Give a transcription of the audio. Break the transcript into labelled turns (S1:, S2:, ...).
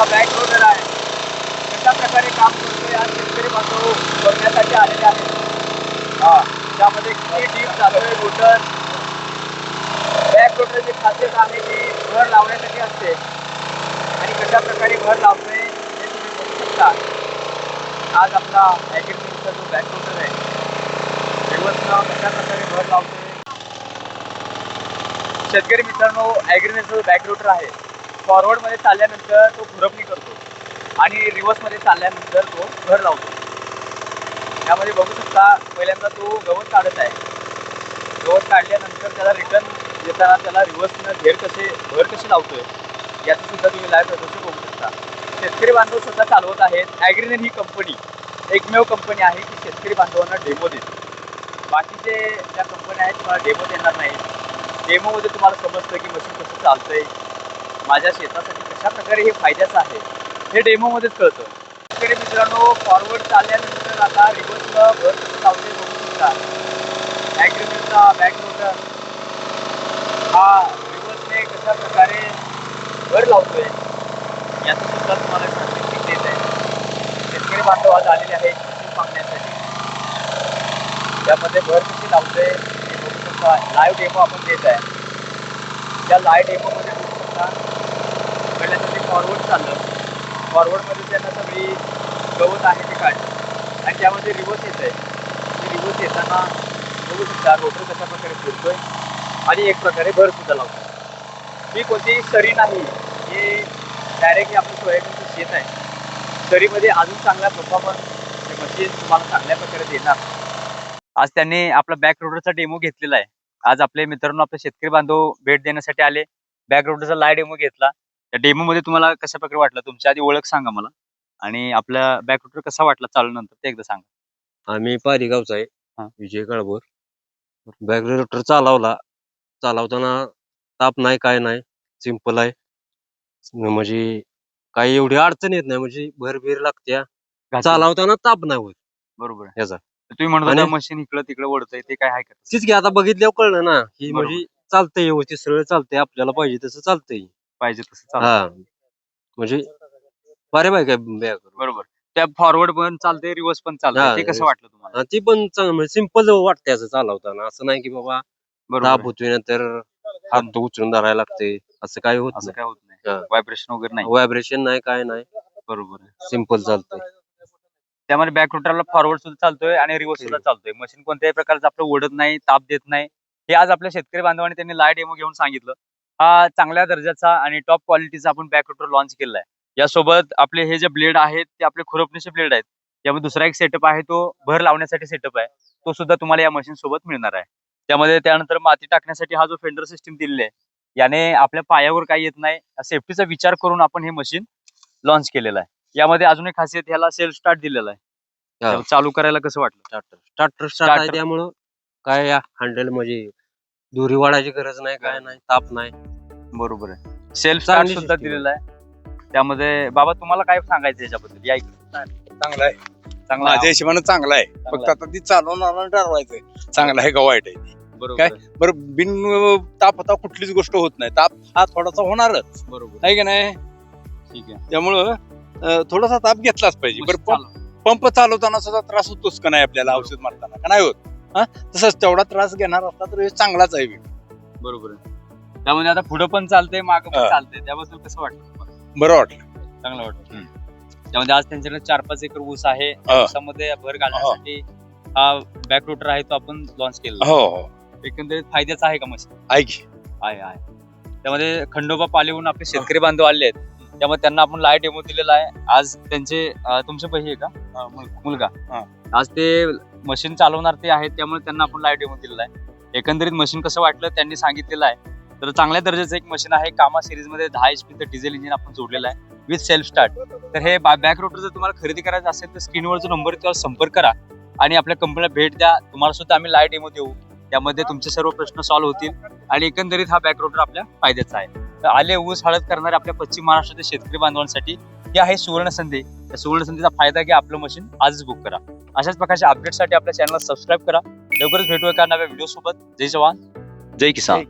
S1: आपला back loader आहे. कशा प्रकारे काम करतो आज शेतकरी बांधव बघण्यासाठी आलेले आहेत. हा त्यामध्ये किती डीप चालू रोटर बॅक रोटरची खासियत आहे की भर लावण्यासाठी असते. आणि कशा प्रकारे भर लावतोय हे तुम्ही बघू शकता. आज आपला ॲग्रिकल्चरचा जो बॅक रोटर आहे व्यवस्था कशा प्रकारे भर लावतोय? शेतकरी मित्रांनो ॲग्रिकल्चरचा बॅक रोटर आहे फॉरवर्डमध्ये चालल्यानंतर तो खुरपणी करतो आणि रिव्हर्समध्ये चालल्यानंतर तो घर लावतो. यामध्ये बघू शकता पहिल्यांदा तो गवत काढत आहे. गवत काढल्यानंतर त्याला रिटर्न येताना त्याला रिव्हर्सनं घेर कसे भर कसे लावतोय याचं सुद्धा तुम्ही लाईव्ह प्रदर्शन बघू शकता. शेतकरी बांधव सुद्धा चालवत आहेत. ॲग्रिनेन ही कंपनी एकमेव कंपनी आहे की शेतकरी बांधवांना डेमो देते. बाकीचे ज्या कंपन्या आहेत तुम्हाला डेमो देणार नाही डेमोमध्ये तुम्हाला समजतं की मशीन कसं चालतंय माझ्या शेतासाठी कशा प्रकारे हे फायद्याचं आहे हे डेमोमध्येच कळतं. शेतकरी मित्रांनो फॉरवर्ड चालल्यानंतर आता रिव्हर्सला भर कसं लावते बघू शकता. ॲग्रिमेंटचा बॅक रोटर हा रिव्हर्सने कशा प्रकारे भर लावतोय याचं सुद्धा तुम्हाला सर्टिफिकेट देत आहे. शेतकरी बांधव आज आलेले आहेत मागण्यासाठी त्यामध्ये भर कशी लावतोय हे बघू शकता. लाईव्ह डेमो आपण देत आहे. त्या लाईव्ह डेमोमध्ये बघू शकता पहिल्यांदा ते फॉरवर्ड चाललं फॉरवर्डमध्ये त्यांना सगळी गवत आहे ते काढलं. आणि त्यामध्ये रिव्हर्स येत आहे ते रिव्हर्स येताना बघू शकता रोटर कशा प्रकारे फिरतोय आणि एक प्रकारे भर सुद्धा लावतो ही कोणतीही सरी नाही हे डायरेक्टली आपलं सोयाबीनचं शेत आहे. सरीमध्ये अजून चांगला परफॉर्मन्स हे मशीन तुम्हाला चांगल्या प्रकारे देणार. आज त्यांनी आपला बॅक रोडरचा डेमो घेतलेला आहे. आज आपले मित्रांनो आपले शेतकरी बांधव भेट देण्यासाठी आले. बॅक रोडरचा लाय डेमो घेतला. त्या डेमो मध्ये तुम्हाला कशा प्रकारे वाटलं? तुमची आधी ओळख सांगा मला. आणि आपला बॅक रोडर कसा वाटला? चालूनंतर ते एकदा सांगा.
S2: आम्ही पारीगावचा आहे.
S1: हा.
S2: विजय काळभोर. बॅक रोटर चालवला. चालवताना ताप नाही काय नाही. सिंपल आहे. म्हणजे काही एवढी अडचण येत नाही. म्हणजे भरभीर लागत्या. चालवताना ताप नाही होत.
S1: बरोबर आहे.
S2: याचा.
S1: तुम्ही म्हणत
S2: आणि-
S1: मशीन इकडं तिकडं ओढतंय ते काय आहे का
S2: तीच की आता बघितल्यावर कळलं ना की
S1: बरोबर.
S2: म्हणजे चालतंय व्यवस्थित सरळ चालतंय. आपल्याला पाहिजे तसं चालतंय.
S1: पाहिजे तसं चालतं.
S2: हा. म्हणजे बरे बाय काय बॅग
S1: बरोबर. त्या फॉरवर्ड पण चालते रिव्हर्स पण चालते
S2: हा,
S1: ते कसं
S2: reverse.
S1: वाटलं तुम्हाला?
S2: ती पण चांगलं म्हणजे सिंपल वाटते असं चालवताना. असं नाही की बाबा
S1: बरोबर आहे.
S2: होतोय नंतर हात उचलून धरायला लागते असं काही होत
S1: असं काय होत नाही. व्हायब्रेशन वगैरे नाही.
S2: व्हायब्रेशन नाही काय नाही.
S1: बरोबर आहे.
S2: सिंपल चालतंय.
S1: त्यामध्ये बॅक रोटरला फॉरवर्ड सुद्धा चालतोय आणि रिव्हर्स सुद्धा चालतोय. मशीन कोणत्याही प्रकारचं आपलं ओढत नाही ताप देत नाही. हे आज आपल्या शेतकरी बांधवांनी त्यांनी लाइट डेमो घेऊन सांगितलं. हा चांगल्या दर्जाचा आणि टॉप क्वालिटीचा आपण बॅक रोटर लॉन्च केलेला आहे यासोबत आपले हे जे ब्लेड आहेत ते आपले खुरपणीचे ब्लेड आहेत. यामध्ये दुसरा एक सेटअप आहे तो भर लावण्यासाठी सेटअप आहे. तो सुद्धा तुम्हाला या मशीन सोबत मिळणार आहे. त्यामध्ये त्यानंतर माती टाकण्यासाठी हा जो फेंडर सिस्टीम दिलेला आहे याने आपल्या पायावर काही येत नाही. सेफ्टीचा विचार करून आपण हे मशीन लॉन्च केलेलं आहे. यामध्ये अजून एक खासियत ह्याला सेल्फ स्टार्ट दिलेला आहे. चालू करायला कसं वाटलं?
S2: स्टार्टर स्टार्टर स्टार्ट आहे
S1: Starter.
S2: त्यामुळं काय हँडल म्हणजे दुरी वाढायची गरज नाही काय नाही ताप नाही.
S1: बरोबर आहे. सेल्फ स्टार्ट
S2: चांगली
S1: सुद्धा
S2: system आहे.
S1: दिलेला आहे. त्यामध्ये बाबा तुम्हाला काय सांगायचं याच्याबद्दल? या इकडे.
S3: चांगला आहे.
S1: चांगला
S3: माझ्या
S1: आहे.
S3: हिशोबानं चांगला आहे. फक्त आता ती चालवणार ठरवायचंय. चांगला आहे का वाईट आहे ते.
S1: बरोबर
S3: काय?
S1: आहे.
S3: बरं बिन अं, तापता कुठलीच गोष्ट होत नाही. ताप हा थोडासा होणारच.
S1: बरोबर
S3: आहे. की नाही?
S1: ठीक आहे.
S3: त्यामुळं अं, थोडासा ताप घेतलाच पाहिजे. बरं पंप
S1: चालू.
S3: पंप चालवताना सुद्धा त्रास होतोच का नाही आपल्याला औषध मारताना? का नाही होत? हा? तसंच तेवढा त्रास घेणार असला तर हे चांगलाच आहे.
S1: बरोबर आहे. त्यामध्ये आता पुढे पण चालतंय माग पण
S3: हा.
S1: चालतंय. त्याबद्दल कसं वाटतं तुम्हाला?
S3: बरं वाटलं.
S1: चांगलं वाटतं त्यामध्ये आज त्यांच्याकडे चार पाच एकर ऊस आहे.
S3: हा.
S1: ऊसामध्ये भर घालण्यासाठी हा बॅक रोटर आहे तो आपण लॉन्च केला
S3: हो हो.
S1: एकंदरीत फायद्याचा आहे का मशीन
S3: ऐक
S1: आहे आहे. त्यामध्ये खंडोबा पालीहून आपले शेतकरी बांधव आले आहेत. त्यामुळे त्यांना आपण लाइट डेमो दिलेला आहे. आज त्यांचे अं, तुमचे पैसे आहे का? मुलगा.
S3: हा.
S1: आज ते मशीन चालवणार ते आहेत त्यामुळे त्यांना आपण लाइट डेमो दिलेला आहे. एकंदरीत मशीन कसं वाटलं त्यांनी सांगितलेलं आहे. तर चांगल्या दर्जाचं एक मशीन आहे. कामा सिरीजमध्ये दहा एच पीचं डिझेल इंजिन आपण जोडलेलं आहे. विथ सेल्फ स्टार्ट तर हे बॅक रोटर जर तुम्हाला खरेदी करायचं असेल तर स्क्रीनवर जो नंबर त्यावर संपर्क करा. आणि आपल्या कंपनीला भेट द्या. तुम्हाला सुद्धा आम्ही लाइट डेमो देऊ. त्यामध्ये तुमचे सर्व प्रश्न सॉल्व्ह होतील. आणि एकंदरीत हा बॅक रोटर आपल्या फायद्याचा आहे. तर आले ऊस हळद करणारे आपल्या पश्चिम महाराष्ट्रातील शेतकरी बांधवांसाठी ही आहे सुवर्ण संधी. त्या सुवर्ण संधीचा फायदा घ्या. आपलं मशीन आजच बुक करा. अशाच प्रकारच्या अपडेटसाठी आपल्या चॅनलला सबस्क्राईब करा. लवकरच भेटू एका नव्या व्हिडिओ सोबत. जय जवान. जय किसान.